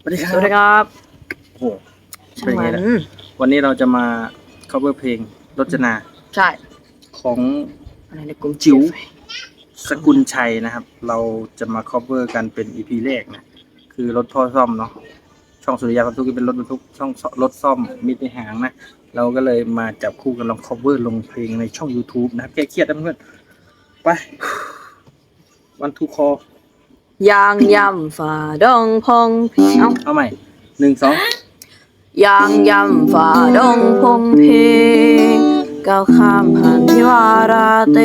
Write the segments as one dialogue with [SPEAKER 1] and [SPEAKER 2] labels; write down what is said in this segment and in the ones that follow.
[SPEAKER 1] สวัสดีครั
[SPEAKER 2] ส
[SPEAKER 1] บ
[SPEAKER 2] วัสดีครับ
[SPEAKER 1] โอ้โห
[SPEAKER 2] ช่า
[SPEAKER 1] เป็น
[SPEAKER 2] ง
[SPEAKER 1] ไง
[SPEAKER 2] มัน
[SPEAKER 1] ล่ะวันนี้เราจะมา cover เพลงรจนา
[SPEAKER 2] ใช่
[SPEAKER 1] ของ
[SPEAKER 2] อะไรในกลุ่ม
[SPEAKER 1] จิ๋วสกุลชัยนะครับ เราจะมา cover กันเป็น EP แรกนะ คือรถพ่อซ่อมเนาะช่องสุริยาบรรทุกเป็นรถบรรทุกช่องรถซ่อมมิตรในหางนะ เราก็เลยมาจับคู่กันลอง cover ลงเพลงในช่อง YouTube นะครับแก้เครียดนะเพื่อนไปวันทูคอ ยา
[SPEAKER 2] งย่ำฝ่าดงพงเพเอ้า
[SPEAKER 1] เอาใหม่หนึ่งสอง
[SPEAKER 2] ยางย่ำฝ่าดงพงเพก้าวข้ามผ่านที่วาราเต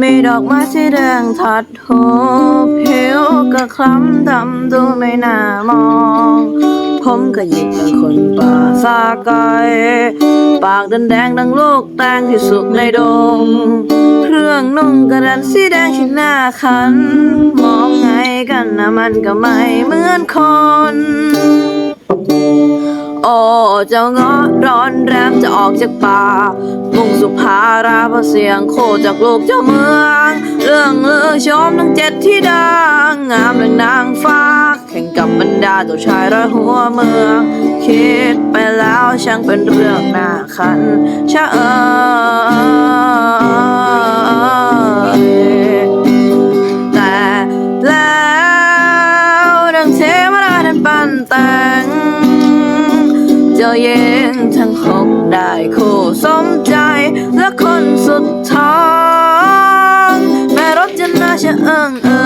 [SPEAKER 2] มีดอกไม้สีแดงทัดโหผิวก็คล้ำดำดูไม่น่ามอง ผมก็หยิบเป็นคนป่าซาไกปากแดงแดงๆดังลูกแตงที่สุกในดง เครื่องนุ่งกระดานสีแดงที่หน้าคันมองไง กันนะมันก็ไม่เหมือนคน โอ้เจ้าเงาะร้อนแรมจะออกจากป่ามุ่งสุภาราเพราะเสียงโคจากลูกเจ้าเมือง เรื่องเลือชมทั้งเจ็ดที่ดังงามดังนางฟ้า แข่งกับบรรดาเจ้าชายร้อยหัวเมือง คิดไปแล้วช่างเป็นเรื่องน่าขันชะเอย เจ้าเย็นทั้งหกได้คู่สมใจและคนสุดท้องแม่รถจะน่าชะเอิงเอ่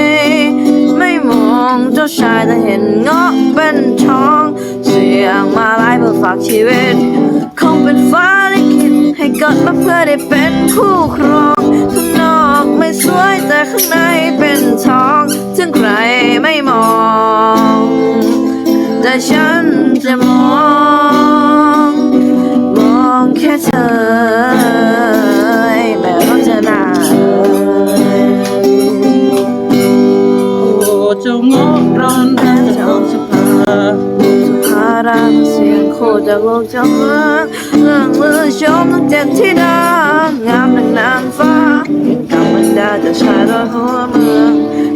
[SPEAKER 2] ยไม่มองเจ้าชายแต่เห็นเงาะเป็นช่อง เสียงมาลายเพื่อฝากชีวิต คงเป็นฟ้าลิขิตให้เกิดมาเพื่อได้เป็นคู่ครองข้างนอกไม่สวยแต่ข้างในเป็นทอง ถึงใครไม่มอง แต่ฉัน จะมอง มองแค่เธอแม้เราจะนาน
[SPEAKER 1] โอ้เจ้างาะร้อนแรงจะออกสภา
[SPEAKER 2] สภาราเสียงโคจากโลกจ้าเมืองเรื่องมือชมต้องเจ็บที่ดังงามดังนางฟ้ายิ่งกำมันดาจะชายรอยหัวเมือง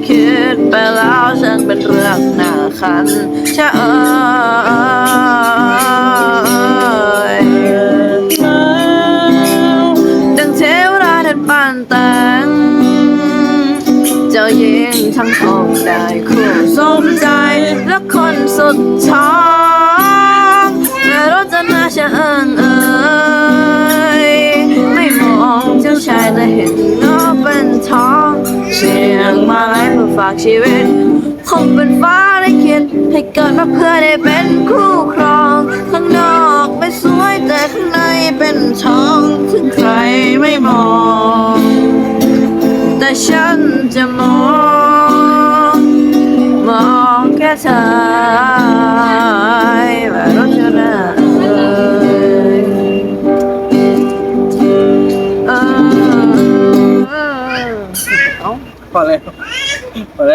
[SPEAKER 2] คิดไปแล้ว ขันชะเอยดังเทวดาท่านปั้นแต่งเจ้าหญิงทั้งสองได้คู่สมใจและคนสุดท้องแม่รถจะนาชะเอิงเอ่ยไม่มองเจ้าชายแต่เห็นเงาเป็นท้องเสียงมาไล่เพื่อฝากชีวิต คงเป็นฟ้าได้คิดให้เกิดมาเพื่อได้เป็นคู่ครอง ข้างนอกไม่สวยแต่ข้างในเป็นทองถึงใครไม่มอง แต่ฉันจะมอง มองแค่เธอว่ารถจะน่าเอ่ยเออเอ้า
[SPEAKER 1] พอแล้ว พอแ